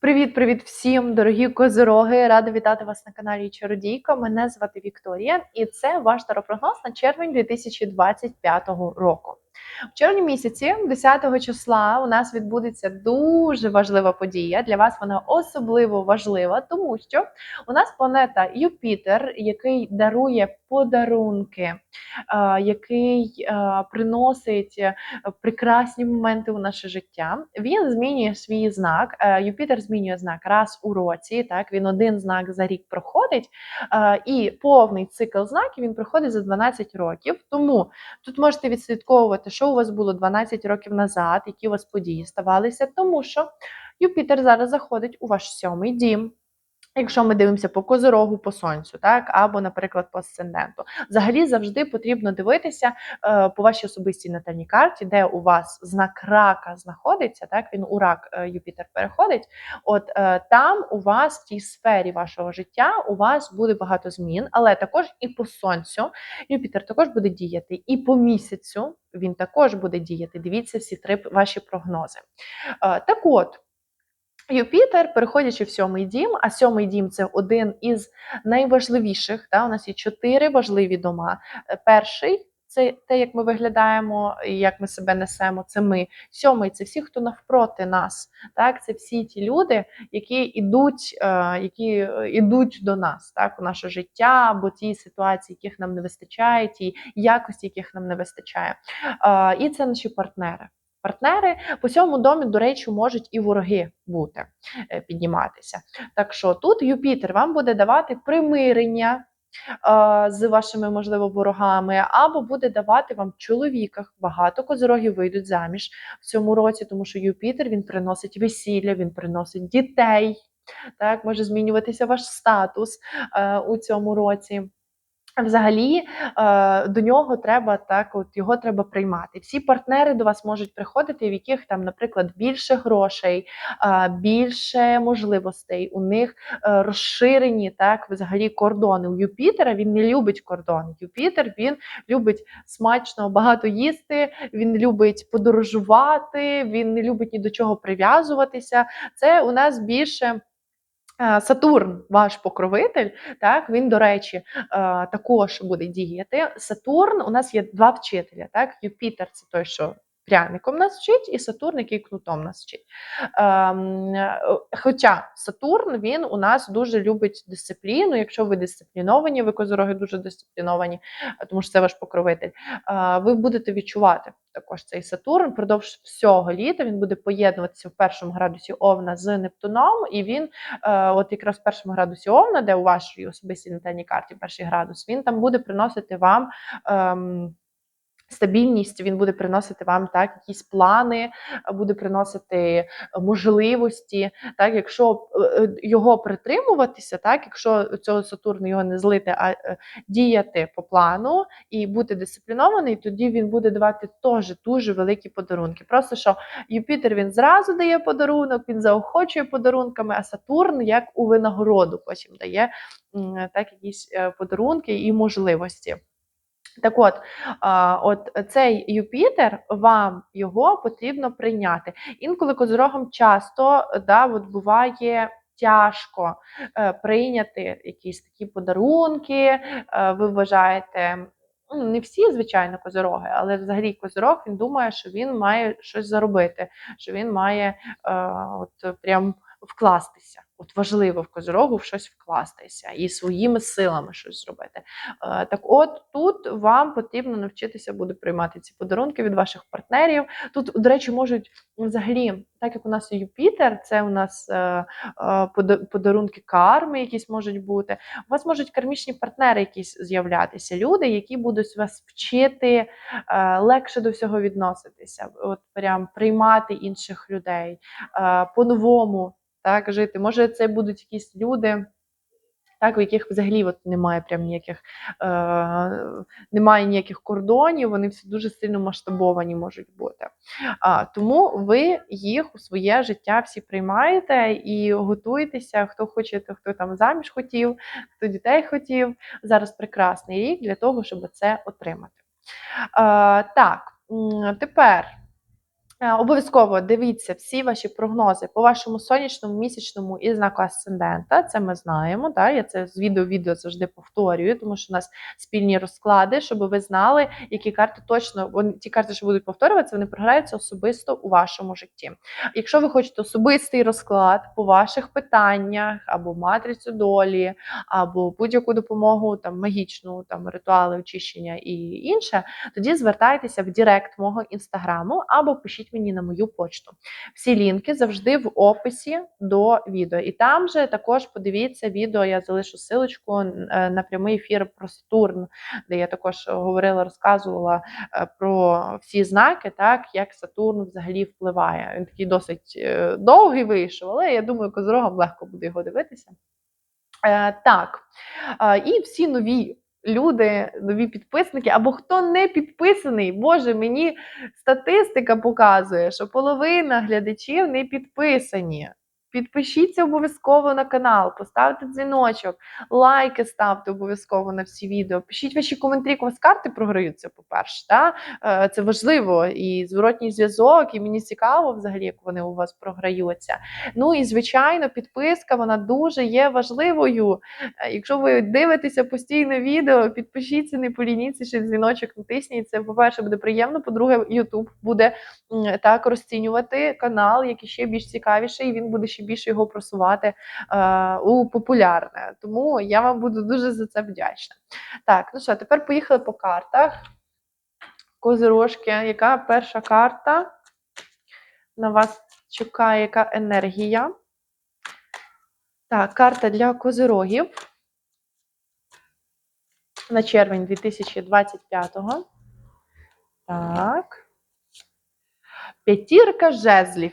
Привіт-привіт всім, дорогі козироги! Рада вітати вас на каналі Чародійка. Мене звати Вікторія, і це ваш таропрогноз на червень 2025 року. В червні місяці, 10 числа, у нас відбудеться дуже важлива подія. Для вас вона особливо важлива, тому що у нас планета Юпітер, який дарує подарунки, який приносить е, прекрасні моменти у наше життя. Він змінює свій знак. Е, Юпітер змінює знак раз у році. Так він один знак за рік проходить, і повний цикл знаків він проходить за 12 років. Тому тут можете відслідковувати, що у вас було 12 років назад, які у вас події ставалися, тому що Юпітер зараз заходить у ваш сьомий дім. Якщо ми дивимося по козирогу, по сонцю, так або, наприклад, по асценденту, взагалі завжди потрібно дивитися е, по вашій особистій натальній карті, де у вас знак рака знаходиться, так він у рак е, Юпітер переходить. От е, там у вас в тій сфері вашого життя у вас буде багато змін, але також і по сонцю Юпітер також буде діяти, і по місяцю він також буде діяти. Дивіться всі три ваші прогнози. Е, так от. Юпітер, переходячи в сьомий дім, а сьомий дім це один із найважливіших. Та, У нас є чотири важливі дома. Е, Перший це те, як ми виглядаємо, і як ми себе несемо. Це ми. Сьомий це всі, хто навпроти нас. Так, Це всі ті люди, які йдуть, е, які йдуть до нас, так, у наше життя, або ті ситуації, яких нам не вистачає, ті якості, яких нам не вистачає. Е, І це наші партнери. Партнери по цьому домі, до речі, можуть і вороги бути, е, підніматися. Так що тут Юпітер вам буде давати примирення е, з вашими, можливо, ворогами, або буде давати вам чоловіка. Багато козирогів вийдуть заміж в цьому році, тому що Юпітер він приносить весілля, він приносить дітей. Так, може змінюватися ваш статус е, у цьому році. Взагалі е, до нього треба так, от його треба приймати. Всі партнери до вас можуть приходити, в яких там, наприклад, більше грошей, е, більше можливостей. У них е, розширені так, взагалі кордони. У Юпітера він не любить кордони. Юпітер він любить смачно багато їсти, він любить подорожувати, він не любить ні до чого прив'язуватися. Це у нас більше. Е, Сатурн, ваш покровитель, так він, до речі, е, також буде діяти. Сатурн у нас є два вчителя. Так, Юпітер це той, що пряником нас вчить, і Сатурн, який кнутом нас вчить. Ем, е, Хоча Сатурн він у нас дуже любить дисципліну. Якщо ви дисципліновані, ви козороги дуже дисципліновані, тому що це ваш покровитель. Ви будете відчувати також цей Сатурн впродовж всього літа. Він буде поєднуватися в першому градусі Овна з Нептуном, і він, от якраз в першому градусі Овна, де у вашій особистій натальній карті перший градус, він там буде приносити вам. Ем, Стабільність він буде приносити вам так, якісь плани, буде приносити можливості. Так, якщо е, його притримуватися, так, якщо цього Сатурну його не злити, а е, діяти по плану і бути дисциплінований, тоді він буде давати теж дуже великі подарунки. Просто що Юпітер він зразу дає подарунок, він заохочує подарунками, а Сатурн як у винагороду потім дає так, якісь е, подарунки і можливості. Так от, от цей Юпітер, вам його потрібно прийняти. Інколи козорогам часто да, от буває тяжко е, прийняти якісь такі подарунки. Е, ви вважаєте. Ну, не всі, звичайно, козороги, але взагалі козорог він думає, що він має щось заробити, що він має е, от прям вкластися. От важливо в козорогу в щось вкластися і своїми силами щось зробити. Е, так от тут вам потрібно навчитися буде приймати ці подарунки від ваших партнерів. Тут, до речі, можуть взагалі, так як у нас Юпітер, це у нас е, е, подарунки карми, якісь можуть бути. У вас можуть кармічні партнери якісь з'являтися, люди, які будуть вас вчити легше до всього відноситися, от прям приймати інших людей по-новому так, жити. Може, це будуть якісь люди, так, у яких взагалі от немає прям ніяких е, немає ніяких кордонів, вони всі дуже сильно масштабовані можуть бути. А, Тому ви їх у своє життя всі приймаєте і готуєтеся, хто хоче, хто там заміж хотів, хто дітей хотів. Зараз прекрасний рік для того, щоб це отримати. А, Так, тепер. Е, Обов'язково дивіться всі ваші прогнози по вашому сонячному, місячному і знаку асцендента. Це ми знаємо. Так? Я це з відео відео завжди повторюю, тому що у нас спільні розклади, щоб ви знали, які карти точно вони ті карти, що будуть повторюватися, вони програються особисто у вашому житті. Якщо ви хочете особистий розклад по ваших питаннях, або матрицю долі, або будь-яку допомогу, там магічну, там ритуали очищення і інше, тоді звертайтеся в Директ мого інстаграму або пишіть мені на мою почту. Всі лінки завжди в описі до відео. І там же також подивіться відео, я залишу силочку е, на прямий ефір про Сатурн, де я також говорила, розказувала е, про всі знаки, так як Сатурн взагалі впливає. Він такий досить е, довгий вийшов, але я думаю, козорогам легко буде його дивитися. Так, і всі нові люди, нові підписники, або хто не підписаний, Боже, мені статистика показує, що половина глядачів не підписані. Підпишіться обов'язково на канал, поставте дзвіночок, лайки ставте обов'язково на всі відео. Пишіть ваші коментарі, у вас карти програються, по-перше. Та? Е, Це важливо. І зворотній зв'язок, і мені цікаво взагалі, як вони у вас програються. Ну і звичайно, підписка вона дуже є важливою. Е, Якщо ви дивитеся постійно відео, підпишіться, не полініться, ще дзвіночок натисніть. Це, по-перше, буде приємно. По-друге, YouTube буде так розцінювати канал, який ще більш цікавіший, і він буде ще більше його просувати е, у популярне. Тому я вам буду дуже за це вдячна. Так, ну що, тепер поїхали по картах. Козирожки, яка перша карта? На вас чекає яка енергія? Так, карта для козирогів на червень 2025-го. Так. П'ятірка жезлів.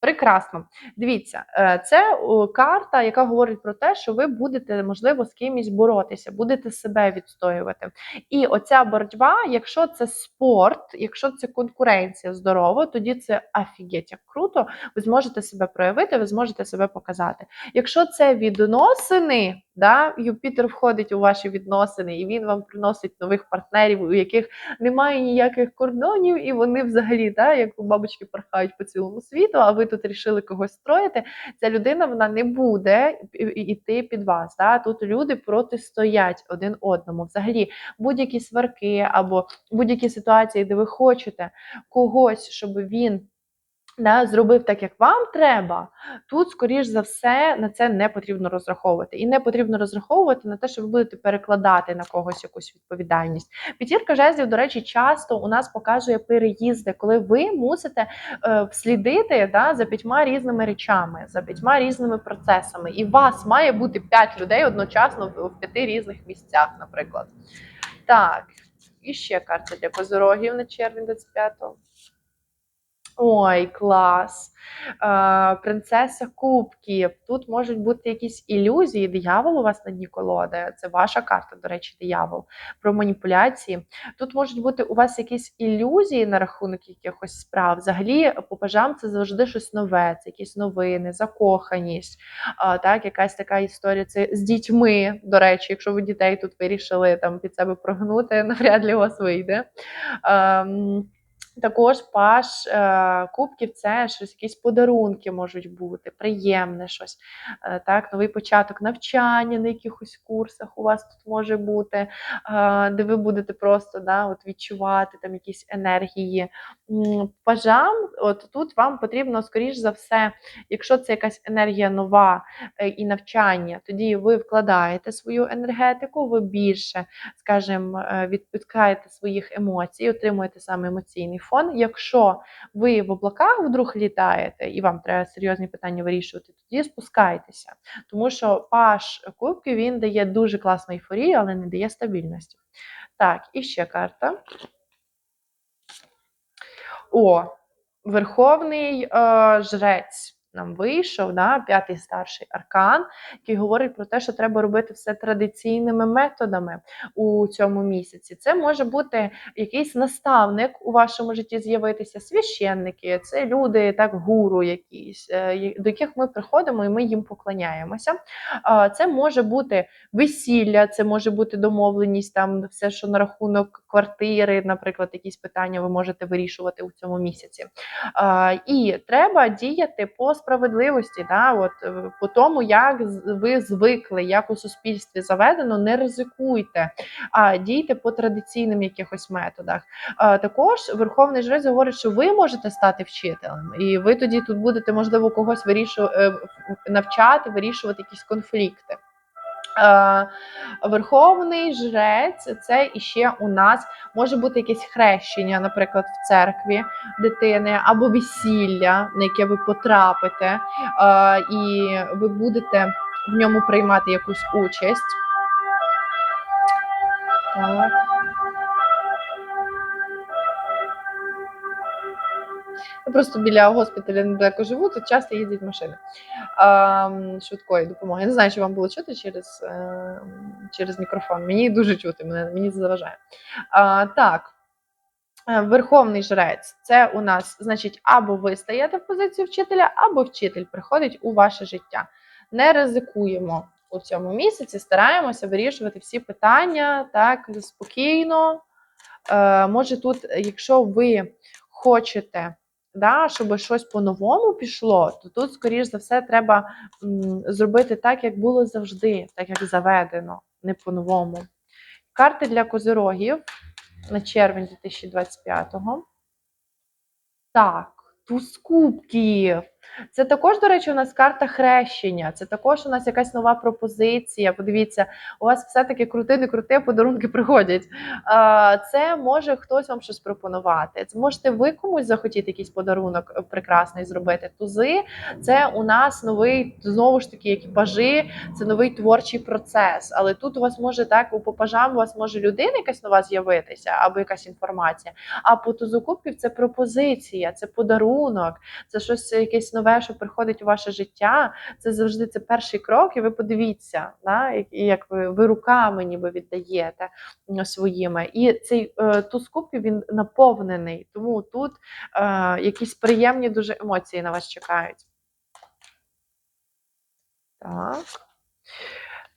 Прекрасно. Дивіться, е, це карта, яка говорить про те, що ви будете, можливо, з кимось боротися, будете себе відстоювати. І оця боротьба, якщо це спорт, якщо це конкуренція здорова, тоді це офігеть як круто. Ви зможете себе проявити, ви зможете себе показати. Якщо це відносини, да, Юпітер входить у ваші відносини, і він вам приносить нових партнерів, у яких немає ніяких кордонів, і вони взагалі, да, як у бабочки порхають по цілому світу, а ви тут рішили когось строїти. Ця людина вона не буде йти під вас. Да? Тут люди протистоять один одному. Взагалі, будь-які сварки або будь-які ситуації, де ви хочете когось, щоб він. Да, зробив так, як вам треба, тут, скоріш за все, на це не потрібно розраховувати. І не потрібно розраховувати на те, що ви будете перекладати на когось якусь відповідальність. П'ятірка жезлів, до речі, часто у нас показує переїзди, коли ви мусите е, слідити да, за п'ятьма різними речами, за п'ятьма різними процесами. І вас має бути п'ять людей одночасно в, в п'яти різних місцях, наприклад. Так, і ще карта для козорогів на червень 25-го. Ой, клас. Е, Принцеса Кубків. Тут можуть бути якісь ілюзії. Диявол у вас на дні колоди. Це ваша карта, до речі, диявол. Про маніпуляції. Тут можуть бути у вас якісь ілюзії на рахунок якихось справ. Взагалі, по пажам це завжди щось нове, це якісь новини, закоханість. Е, так, якась така історія. Це з дітьми. До речі, якщо ви дітей тут вирішили там під себе прогнути, навряд ли у вас вийде. Е, також паш е, кубків це щось, якісь подарунки можуть бути, приємне щось. Е, так, Новий початок навчання на якихось курсах у вас тут може бути, е, де ви будете просто да, от відчувати там якісь енергії. Пажам, от тут вам потрібно, скоріш за все, якщо це якась енергія нова і навчання, тоді ви вкладаєте свою енергетику, ви більше, скажімо, відпускаєте своїх емоцій, отримуєте саме емоційний фон. Якщо ви в облаках вдруг літаєте і вам треба серйозні питання вирішувати, тоді спускайтеся. Тому що паш кубки він дає дуже класну ейфорію, але не дає стабільності. Так, і ще карта. О, Верховний е, жрець. Нам вийшов, да, п'ятий старший аркан, який говорить про те, що треба робити все традиційними методами у цьому місяці. Це може бути якийсь наставник у вашому житті з'явитися, священники, це люди, так, гуру якісь, е, до яких ми приходимо і ми їм поклоняємося. Це може бути весілля, це може бути домовленість, там все, що на рахунок квартири, наприклад, якісь питання ви можете вирішувати у цьому місяці. І треба діяти по справедливості, да, от, е, по тому, як ви звикли, як у суспільстві заведено, не ризикуйте, а дійте по традиційним якихось методах. А, Також Верховний Жрець говорить, що ви можете стати вчителем, і ви тоді тут будете, можливо, когось вирішу, е, навчати, вирішувати якісь конфлікти. Е, Верховний жрець це іще у нас може бути якесь хрещення, наприклад, в церкві дитини, або весілля, на яке ви потрапите, е, і ви будете в ньому приймати якусь участь. Так. Просто біля госпіталя недалеко живу, тут часто їздять машини швидкої допомоги. Я не знаю, чи вам було чути через, е, через мікрофон. Мені дуже чути, мене, мені це заважає. Так. Е, Верховний жрець це у нас, значить, або ви стаєте в позицію вчителя, або вчитель приходить у ваше життя. Не ризикуємо у цьому місяці, стараємося вирішувати всі питання так спокійно. Е, може, тут, якщо ви хочете, да, щоб щось по-новому пішло, то тут, скоріш за все, треба зробити так, як було завжди, так як заведено, не по-новому. Карти для козирогів на червень 2025-го. Так, туз кубків. Це також, до речі, у нас карта хрещення. Це також у нас якась нова пропозиція. Подивіться, у вас все-таки крути, не крути, подарунки приходять. Це може хтось вам щось пропонувати. Це можете ви комусь захотіти якийсь подарунок е, прекрасний зробити. Тузи це у нас новий, знову ж таки, як і це новий творчий процес. Але тут у вас може так, у попажам у вас може людина якась нова з'явитися, або якась інформація. А по тузу кубків це пропозиція, це подарунок, це щось якесь нове, що приходить у ваше життя. Це завжди це перший крок, і ви подивіться, да, і як ви, ви руками ніби віддаєте своїми. І цей е, туз кубків він наповнений, тому тут е, якісь приємні дуже емоції на вас чекають. Так.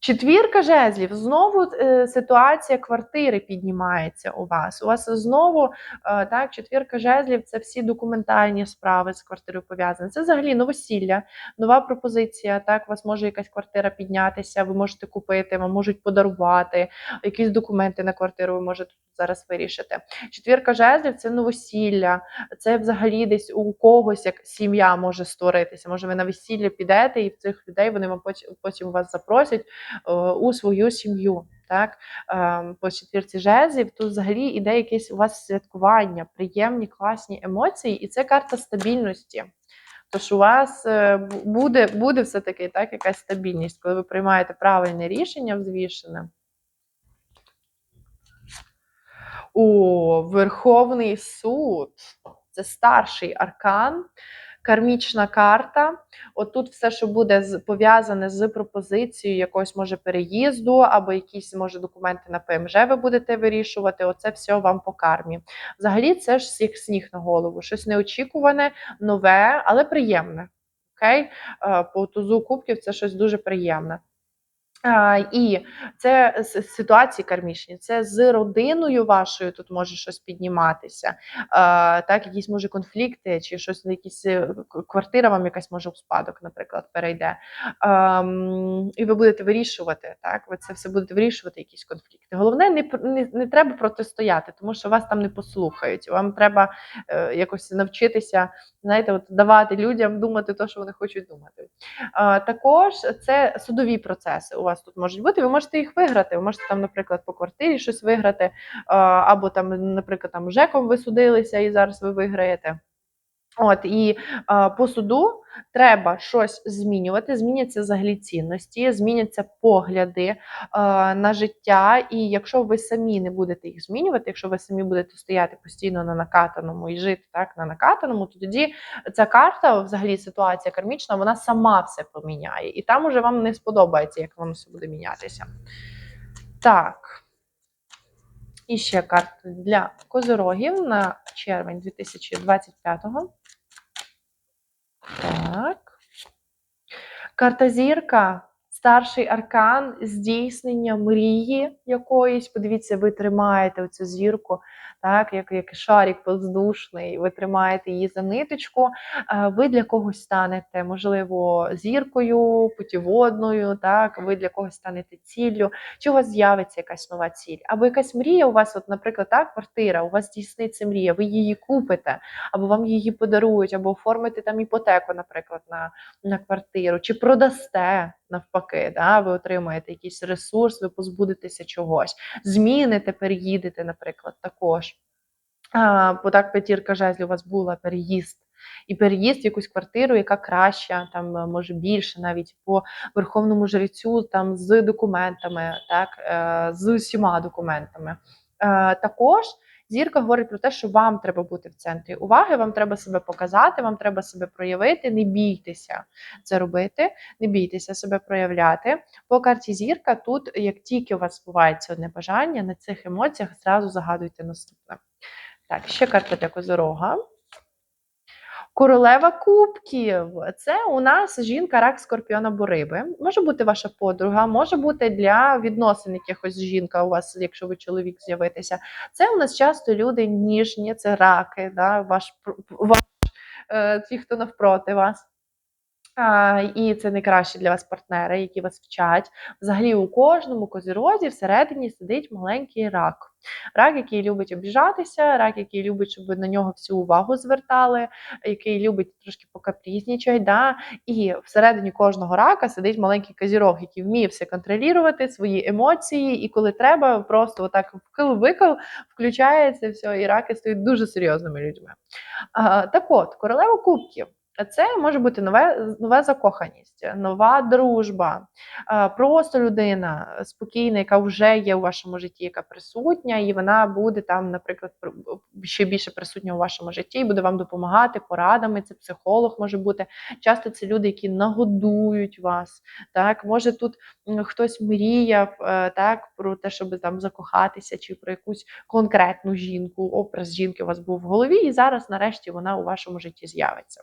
Четвірка жезлів. Знову е, ситуація квартири піднімається у вас. У вас знову е, так, четвірка жезлів це всі документальні справи з квартирою пов'язані. Це взагалі новосілля, нова пропозиція. Так, у вас може якась квартира піднятися, ви можете купити, вам можуть подарувати, якісь документи на квартиру ви можете зараз вирішити. Четвірка жезлів це новосілля, це взагалі десь у когось як сім'я може створитися. Може, ви на весілля підете, і цих людей вони вам потім, вас запросять у свою сім'ю. Так, Е, по четвірці жезлів, тут взагалі іде якесь у вас святкування, приємні, класні емоції, і це карта стабільності. Тож у вас е, буде, буде все-таки так, якась стабільність, коли ви приймаєте правильне рішення взвішене. О, Верховний суд. Це старший аркан, кармічна карта. Отут все, що буде пов'язане з пропозицією якогось може переїзду, або якісь може документи на ПМЖ ви будете вирішувати. Оце все вам по кармі. Взагалі, це ж як сніг на голову, щось неочікуване, нове, але приємне. Окей? Е, По тузу кубків це щось дуже приємне. І це ситуації кармічні, це з родиною вашою тут може щось підніматися. Так, якісь може конфлікти, чи щось якісь е, квартира вам якась може у спадок, наприклад, перейде. І ви будете вирішувати, так, ви це все будете вирішувати, якісь конфлікти. Головне, не, не, не треба протистояти, тому що вас там не послухають. Вам треба е, якось навчитися, знаєте, от давати людям думати те, що вони хочуть думати. Також це судові процеси вас тут можуть бути. Ви можете їх виграти. Ви можете там, наприклад, по квартирі щось виграти, або там, наприклад, там ЖЕКом ви судилися і зараз ви виграєте. От і е, по суду треба щось змінювати. Зміняться взагалі цінності, зміняться погляди е, на життя. І якщо ви самі не будете їх змінювати, якщо ви самі будете стояти постійно на накатаному і жити так на накатаному, то тоді ця карта, взагалі ситуація кармічна, вона сама все поміняє, і там уже вам не сподобається, як воно все буде мінятися. Так. І ще карта для козорогів на червень 2025-го. Так. Карта зірка. Старший аркан здійснення мрії якоїсь. Подивіться, ви тримаєте оцю зірку, так, як як шарик воздушний, ви тримаєте її за ниточку. Ви для когось станете, можливо, зіркою, путіводною, так, ви для когось станете ціллю, чи у вас з'явиться якась нова ціль. Або якась мрія у вас, от, наприклад, так, квартира, у вас здійсниться мрія, ви її купите, або вам її подарують, або оформите там іпотеку, наприклад, на, на квартиру, чи продасте навпаки, да, ви отримаєте якийсь ресурс, ви позбудетеся чогось. Зміните, переїдете, наприклад, також. А, Бо так п'ятірка жезлів у вас була переїзд. І переїзд в якусь квартиру, яка краща, там може більше, навіть по верховному жрецю, там з документами, так, е, з усіма документами. Е, також Зірка говорить про те, що вам треба бути в центрі уваги, вам треба себе показати, вам треба себе проявити. Не бійтеся це робити, не бійтеся себе проявляти. По карті зірка тут, як тільки у вас бувається одне бажання, на цих емоціях зразу загадуйте наступне. Так, ще карта для козорога. Королева кубків це у нас жінка, рак, скорпіона бориби. Може бути ваша подруга, може бути для відносин якихось жінка у вас, якщо ви чоловік з'явитеся. Це у нас часто люди ніжні, це раки, да, ваш, ваш е, ті, хто навпроти вас. І це найкращі для вас партнери, які вас вчать. Взагалі, у кожному козірозі всередині сидить маленький рак. Рак, який любить обіжатися, рак, який любить, щоб ви на нього всю увагу звертали, який любить трошки покапрізнічать. Да? І всередині кожного рака сидить маленький козірог, який вміє все контролювати, свої емоції, і коли треба, просто отак вкил-викил включається все, і раки стають дуже серйозними людьми. А, Так от, королева кубків. Це може бути нове, нова закоханість, нова дружба, просто людина спокійна, яка вже є у вашому житті, яка присутня, і вона буде там, наприклад, ще більше присутня у вашому житті і буде вам допомагати порадами. Це психолог може бути. Часто це люди, які нагодують вас. Так, може тут хтось мріяв е, так про те, щоб там закохатися, чи про якусь конкретну жінку, образ жінки у вас був в голові, і зараз, нарешті, вона у вашому житті з'явиться.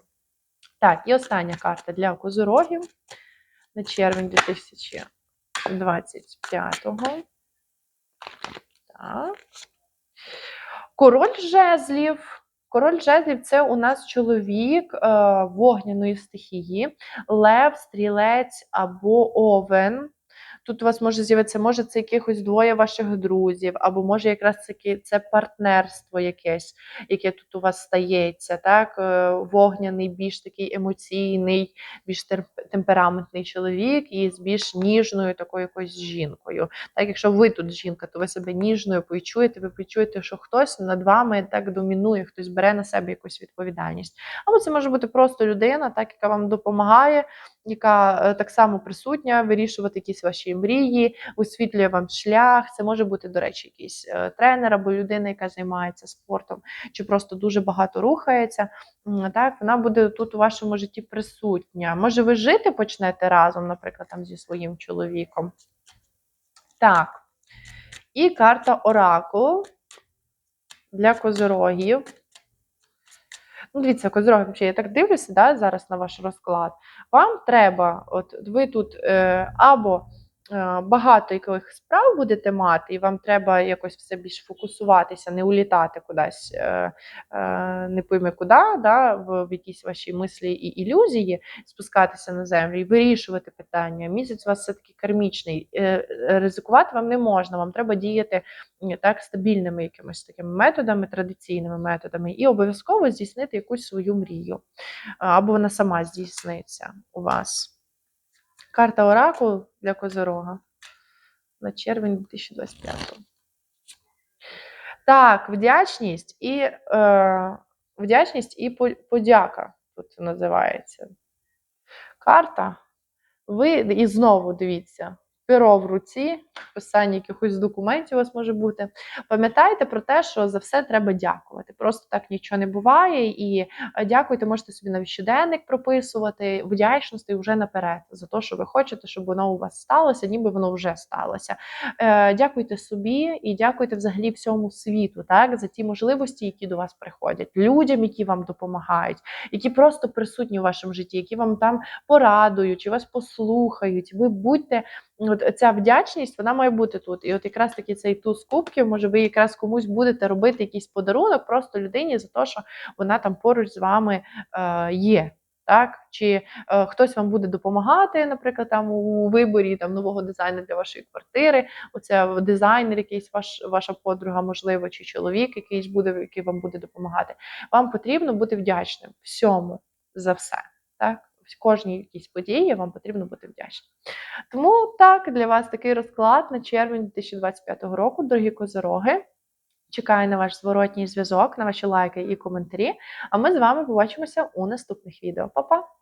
Так, і остання карта для козорогів на червень 2025-го. Так. Король жезлів. Король жезлів це у нас чоловік е, вогняної стихії, лев, стрілець або овен. Тут у вас може з'явитися, може це якихось двоє ваших друзів, або може якраз таки це партнерство якесь, яке тут у вас стається. так? Е, вогняний, більш такий емоційний, більш темпераментний чоловік і з більш ніжною такою якоюсь жінкою. Так, Якщо ви тут жінка, то ви себе ніжною почуєте, ви почуєте, що хтось над вами так домінує, хтось бере на себе якусь відповідальність. Або це може бути просто людина, так, яка вам допомагає яка е, так само присутня, вирішувати якісь ваші мрії, висвітлює вам шлях. Це може бути, до речі, якийсь е, тренер або людина, яка займається спортом, чи просто дуже багато рухається. Так, Вона буде тут у вашому житті присутня. Може, ви жити почнете разом, наприклад, там зі своїм чоловіком. Так. І карта Оракул для козорогів. Ну, дивіться, козороги, я так дивлюся да, зараз на ваш розклад. Вам треба, от ви тут е, або багато яких справ будете мати, і вам треба якось все більш фокусуватися, не улітати кудись, е, е, не пойми куди, да, в якісь ваші мислі і ілюзії, спускатися на землю і вирішувати питання. Місяць у вас все-таки кармічний. Ризикувати вам не можна, вам треба діяти так стабільними якимись такими методами, традиційними методами, і обов'язково здійснити якусь свою мрію. Або вона сама здійсниться у вас. Карта Оракул для Козорога на червень 2025. Так, вдячність і е, вдячність і подяка. Тут називається. Карта. Ви і знову дивіться, перо в руці, писання якихось документів у вас може бути. Пам'ятайте про те, що за все треба дякувати. Просто так нічого не буває. І е, дякуйте, можете собі навіть щоденник прописувати, вдячності вже наперед за те, що ви хочете, щоб воно у вас сталося, ніби воно вже сталося. Е, Дякуйте собі і дякуйте взагалі всьому світу, так за ті можливості, які до вас приходять, людям, які вам допомагають, які просто присутні у вашому житті, які вам там порадують, вас послухають. Ви будьте от ця вдячність, вона має бути тут. І от якраз таки цей туз кубків, може, ви якраз комусь будете робити якийсь подарунок просто людині за те, що вона там поруч з вами е, є. Так, чи е, хтось вам буде допомагати, наприклад, там у виборі там нового дизайну для вашої квартири. Оце дизайнер, якийсь ваш ваша подруга, можливо, чи чоловік, якийсь буде, який вам буде допомагати. Вам потрібно бути вдячним всьому за все. Так, кожній якійсь події вам потрібно бути вдячним. Тому так, для вас такий розклад на червень 2025 року, дорогі козороги. Чекаю на ваш зворотній зв'язок, на ваші лайки і коментарі. А ми з вами побачимося у наступних відео. Па-па!